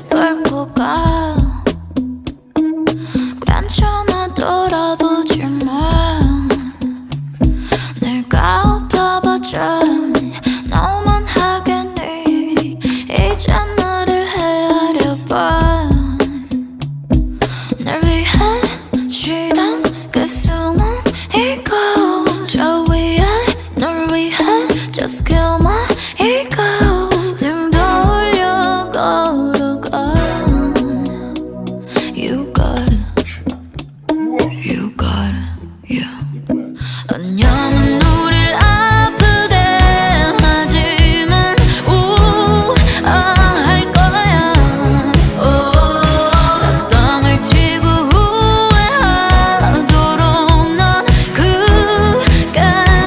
나를 끌고 가. 괜찮아 돌아보지 마. 내가 아파봐줘. 너만 하겠니? 이젠